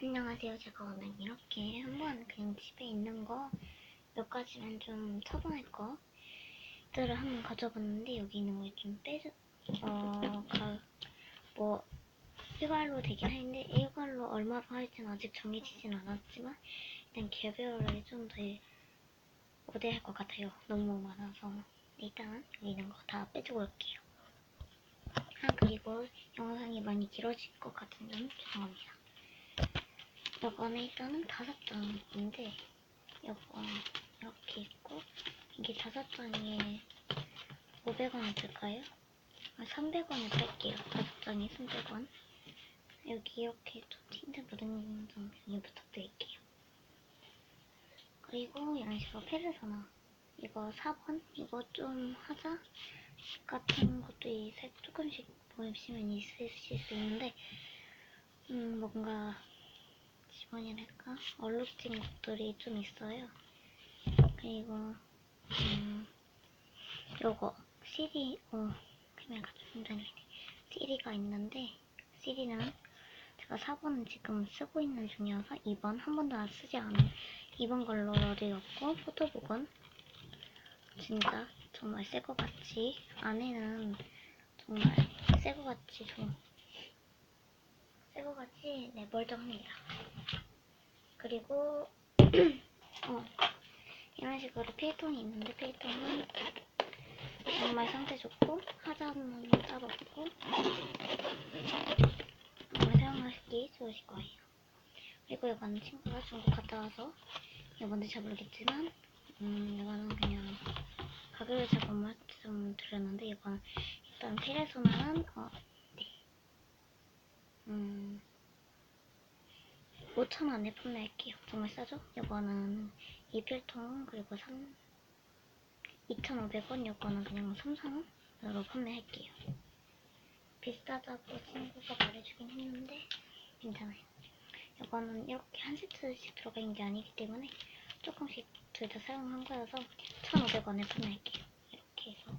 안녕하세요. 제가 오늘 이렇게 한번 그냥 집에 있는 거 몇 가지만 좀 처분할 거들을 한번 가져봤는데 여기 있는 걸 좀 빼줘 어, 가, 뭐 일괄로 되긴 하는데 일괄로 얼마로 할지는 아직 정해지진 않았지만 일단 개별하게 좀더 오대할 것 같아요. 너무 많아서 일단 여기 있는 거 다 빼주고 올게요. 아 그리고 영상이 많이 길어질 것 같은 점 죄송합니다. 요거는 일단은 다섯 장인데 요거 이렇게 있고 이게 다섯 장에 500원을 줄까요? 아, 300원을 팔게요. 다섯 장에 300원. 여기 이렇게 좀 틴트 묻은 점 양해 부탁드릴게요. 그리고 식으로 페르소나 이거 4번 이거 좀 하자 같은 것도 이색 조금씩 보시면 있으실 수 있는데 음 뭔가 지원이랄까 얼룩진 것들이 좀 있어요. 그리고 음 요거 CD 어 그냥 가져온다니 CD가 있는데 CD는 제가 4번은 지금 쓰고 있는 중이어서 2번 한 번도 안 쓰지 않은 2번 걸로 드렸고 포토북은 진짜 정말 새 것 같이 안에는 정말 새 것 같이 좀 새것 같이 네 멀쩡합니다. 그리고 어 이런 식으로 필통이 있는데 필통은 정말 상태 좋고 하자는 따로 없고 정말 사용하시기 좋으실 거예요. 그리고 이거는 친구가 중국 갔다 와서 뭔지 잘 모르겠지만 음 이거는 그냥 가격을 잘못 말씀드렸는데 이건 일단 페레소나는 어, 네. 음 5,000원에 판매할게요. 정말 싸죠? 이거는 이 필통 그리고 3 2,500원 이거는 그냥 3, 4원으로 판매할게요. 비싸다고 친구가 말해주긴 했는데 괜찮아요. 이거는 이렇게 한 세트씩 들어가 있는 게 아니기 때문에 조금씩 둘 다 사용한 거여서 1,500원에 판매할게요. 이렇게 해서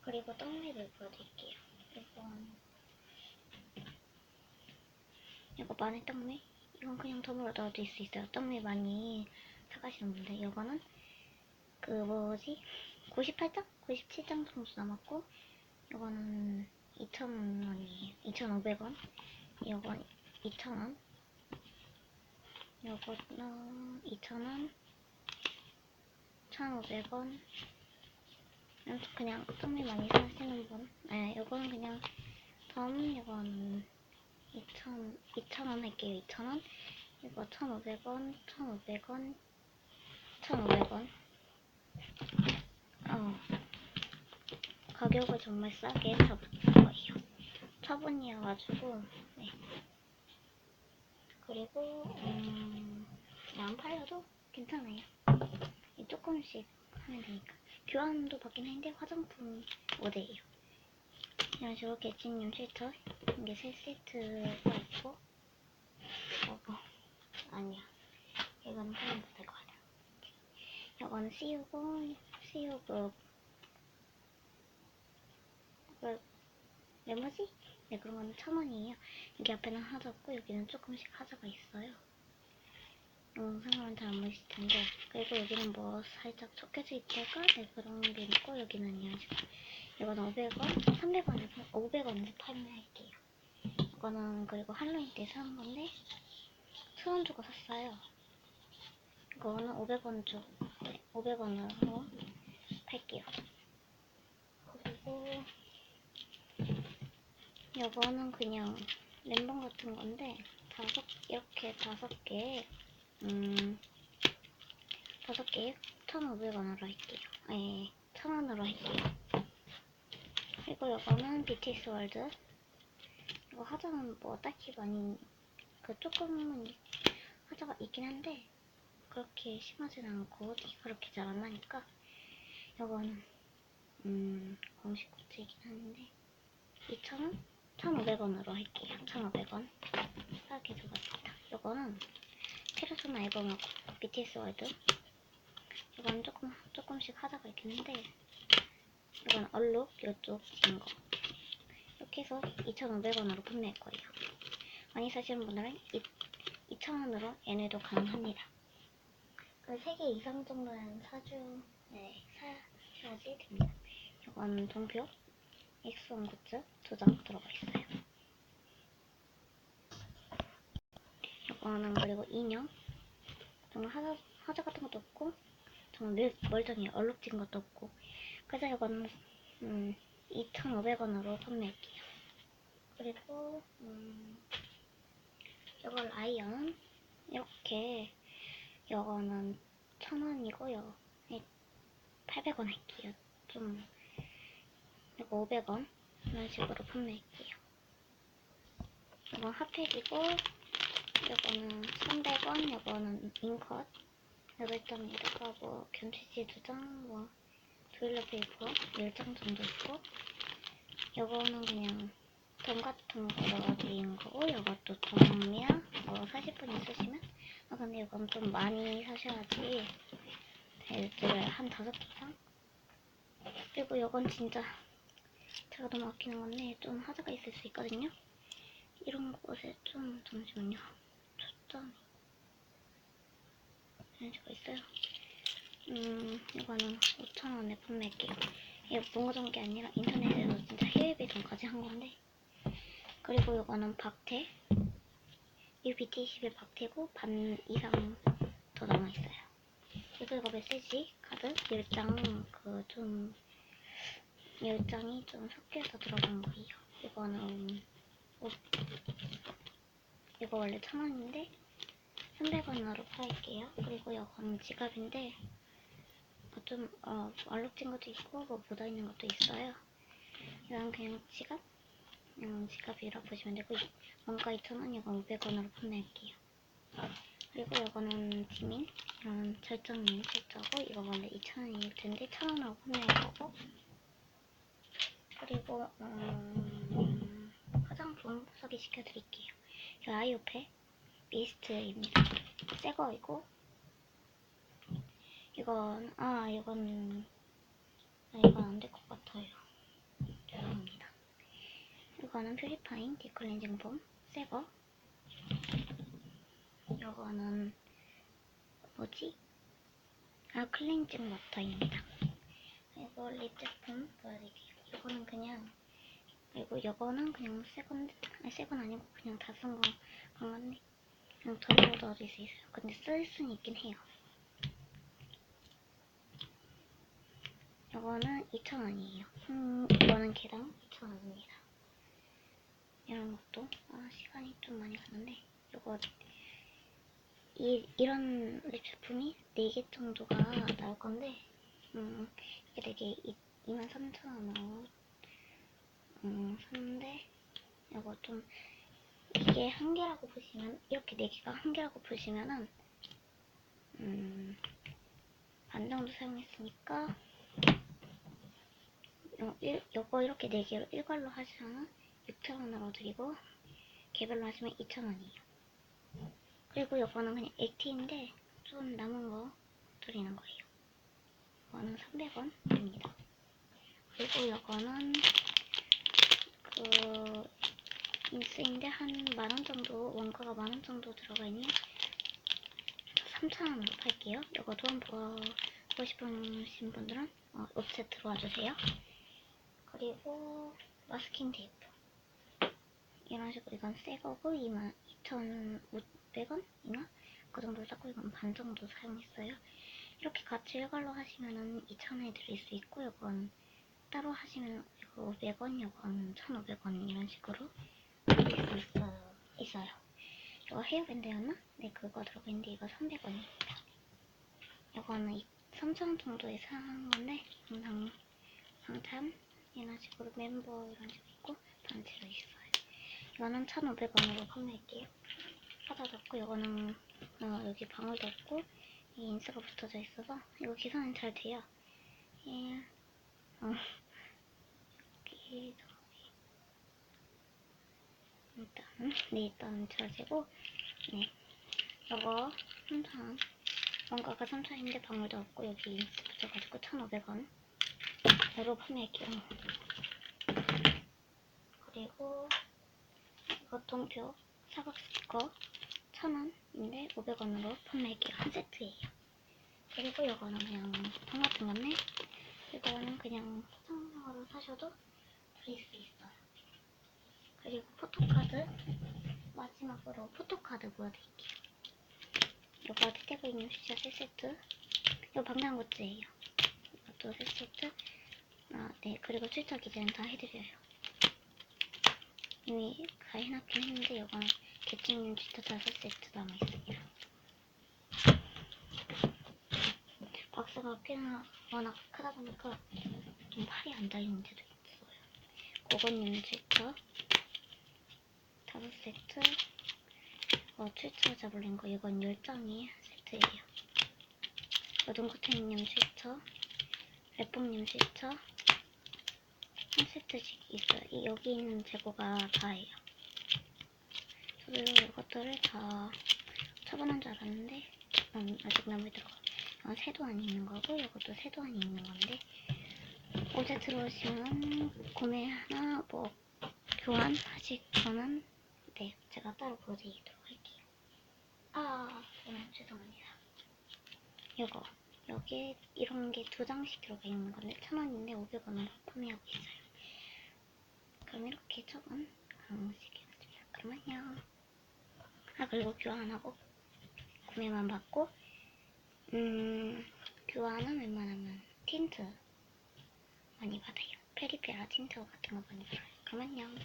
그리고 떡잎을 보여드릴게요. 이건 이거 마늘 떡잎 이건 그냥 덤으로 넣어둘 수 있어요. 떡잎 많이. 사가시는 분들. 이거는 그 뭐지? 98장? 97장 정도 남았고 이거는 2,000원이에요. 2,500원? 이건 2,000원? 요거는 2,000원? 1,500원? 그냥 떡잎 많이 사시는 분. 네, 요거는 그냥 덤 이건 2,000, 2,000원 할게요 2,000원? 이거 1,500원 1,500원 1,500원. 어. 가격을 정말 싸게 잡을 거예요. 처분이어가지고 네. 그리고 음, 그냥 안 팔려도 괜찮아요. 이 조금씩 하면 되니까. 교환도 받긴 했는데 화장품 5대예요. 이런 식으로 개찐용 쉘터 이게 세 세트가 있고 어, 어 아니야. 이거는 팔면 될것 같아 이거는 CU고 CU고. 그 메모지? 네 그런 거는 천 원이에요? 여기 앞에는 하자 없고 여기는 조금씩 하자가 있어요. 영상으로는 잘 안 보이실 텐데. 그리고 여기는 뭐 살짝 섞여져 있다가 네 그런 게 있고 여기는 이런 식으로 이거는 500원, 300원에서 500원에서 판매할게요. 이거는 그리고 할로윈 때산 건데 천원 주고 샀어요. 이거는 500원 주, 네, 500원으로 팔게요. 그리고 이거는 그냥 랜덤 같은 건데 다섯 이렇게 다섯 개, 음, 다섯 개에 1,500원으로 할게요. 예, 1,000원으로 할게요. 그리고 이거는 BTS 월드. 이거 하자는 뭐 딱히 많이 그 조금은 하자가 있긴 한데 그렇게 심하진 않고 그렇게 잘 안 나니까 이거는 음 공식 굿즈이긴 한데 2,000원? 1,500원으로 할게요. 1,500원. 싸게 줘봤습니다. 이거는 페르소나 앨범하고 BTS 월드. 이건 조금 조금씩 하자가 있긴 한데 이건 얼룩 이쪽 진 거. 해서 2,500원으로 판매할 거예요. 많이 사시는 분들은 2,000원으로 얘네도 가능합니다. 그 3개 이상 정도는 사주, 네, 사셔야지 됩니다. 이건 동표, 엑스원 굿즈 두 장 들어가 있어요. 이거는 그리고 인형, 정말 하자, 하자 같은 것도 없고, 정말 멀, 멀쩡히 얼룩진 것도 없고, 그래서 이거는, 음, 2,500원으로 판매할게요. 그리고, 음, 이걸 아이언, 이렇게, 이거는 1,000원이고요. 800원 할게요. 좀, 이거 500원. 이런 식으로 판매할게요. 이건 핫팩이고, 이거는 300원, 이거는 인컷. 여기 일단 이렇게 뭐, 견치지 두 장, 뭐, 도일러 페이퍼 10장 정도 있고, 이거는 그냥 돈 같은 거 넣어드린 거고, 이것도 돈이랑, 뭐, 사실 분 있으시면, 아, 근데 이건 좀 많이 사셔야지, 애들 한 다섯 개 이상? 그리고 이건 진짜 제가 너무 아끼는 건데 좀 하자가 있을 수 있거든요. 이런 곳에 좀 잠시만요. 초점이 이런 식으로 있어요. 음 이거는 5,000원에 판매할게요. 이거 문고전 게 아니라 인터넷에서 진짜 해외 배송까지 한 건데 그리고 이거는 박태 이 BT21 박태고 반 이상 더 남아있어요. 그리고 이거 메시지 카드 10장 그좀 10장이 좀 섞여서 들어간 거예요. 이거는 오- 이거 원래 1000원인데 300원으로 팔게요. 그리고 이거는 지갑인데 뭐 좀 어, 얼룩진 것도 있고 뭐 묻어있는 것도 있어요. 이건 그냥 지갑? 그냥 지갑이라 보시면 되고 원가 2,000원 이건 500원으로 판매할게요. 그리고 이거는 지민 이런 절정님 책자고 이거 원래 2,000원일 텐데 1,000원으로 판매할 거고 그리고 음, 화장품 소개시켜 드릴게요. 이 아이오페 미스트입니다. 새 거이고 이건 아 이건 아, 이건 안 될 것 같아요. 죄송합니다. 이거는 퓨리파인 디클렌징 폼 새 거. 이거는 뭐지? 아 클렌징 워터입니다. 그리고 립 제품 보여드릴게요. 이거는 그냥 그리고 이거는 그냥 새건데 아니 새건 아니고 그냥 다 쓴 거 건데 그냥 덜어 넣어줄 수 있어요. 근데 쓸 수는 있긴 해요. 이거는 2,000원이에요. 음, 이거는 개당 2,000원입니다. 이런 것도 아 시간이 좀 많이 가는데 이거 이 이런 립 제품이 4개 정도가 나올 건데 음 이게 되게 23,000원으로 음 샀는데 이거 좀 이게 한 개라고 보시면 이렇게 네 개가 한 개라고 보시면은 음, 반 정도 사용했으니까 요, 일, 요거 이렇게 네 개로 일괄로 하시면은 6,000원으로 드리고 개별로 하시면 2,000원이에요. 그리고 요거는 그냥 액티인데 좀 남은 거 드리는 거예요. 이거는 300원입니다. 그리고 요거는 그 인스인데 한 만 원 정도 원가가 만 원 정도 들어가 있는 3,000원으로 팔게요. 이거도 한번 보고 싶으신 분들은 어, 업체 들어와 주세요. 그리고 마스킹 테이프 이런 식으로 이건 새 거고 2만 2,500원인가? 그 정도 샀고 이건 반 정도 사용했어요. 이렇게 같이 일괄로 하시면은 2,000원에 드릴 수 있고 이건 따로 하시면 이거 500원, 이건 1,500원 이런 식으로 드릴 수 있어요. 있어요. 이거 헤어밴드였나? 네, 그거 들어가 있는데 이거 300원입니다. 이거는 3,000원 정도에 산 건데 항상 상참 이런 식으로 멤버 이런 식으로 있고 단체로 있어요. 이거는 1,500원으로 판매할게요. 하나 닫고 이거는 어, 여기 방울도 없고 이 인스가 붙어져 있어서 이거 계산은 잘 돼요. 예. 어. 여기 일단 네 일단 잘 되고 네 이거 3,000원 원가가 3,000원인데 방울도 없고 여기 인스 붙여가지고 1,500원 으로 판매할게요. 그리고 이거 통표 사각 스티커 1000원인데 500원으로 판매할게요. 한 세트예요. 그리고 이거는 그냥 통 같은 건데 이거는 그냥 포장용으로 사셔도 드릴 수 있어요. 그리고 포토카드 마지막으로 포토카드 보여드릴게요. 이거 티태브 있는 슈자 3세트 이거 방탄 굿즈예요. 이것도 3세트 아, 네 그리고 출처 기재는 다 해드려요. 이미 다 해놨긴 했는데 이건 개찜님 진짜 다섯 세트 남아있어요. 박스가 꽤나 워낙 크다 보니까 좀 팔이 안 닿이는 데도 있어요. 고건님 출처 다섯 세트 어, 출처 잡을린 거 이건 10장이 세트예요. 여동코트님 출처 랩봉님 출처 한 세트씩 있어요. 이- 여기 있는 재고가 다예요. 저도 이것들을 다 처분한 줄 알았는데 음, 아직 남아 들어가. 어, 세도안이 있는 거고 이것도 세도안이 있는 건데 어제 들어오시면 구매 하나 뭐 교환 하실 거는 네 제가 따로 보여드리도록 할게요. 아 오늘 죄송합니다. 이거 여기에 이런 게 두 장씩 들어가 있는 건데 천 원인데 500원으로 판매하고 있어요. 그럼 이렇게 방식이었습니다. 그럼 안녕. 아 그리고 교환하고 구매만 받고 음 교환은 웬만하면 틴트 많이 받아요. 페리페라 틴트 같은 거 많이 받아요. 안녕.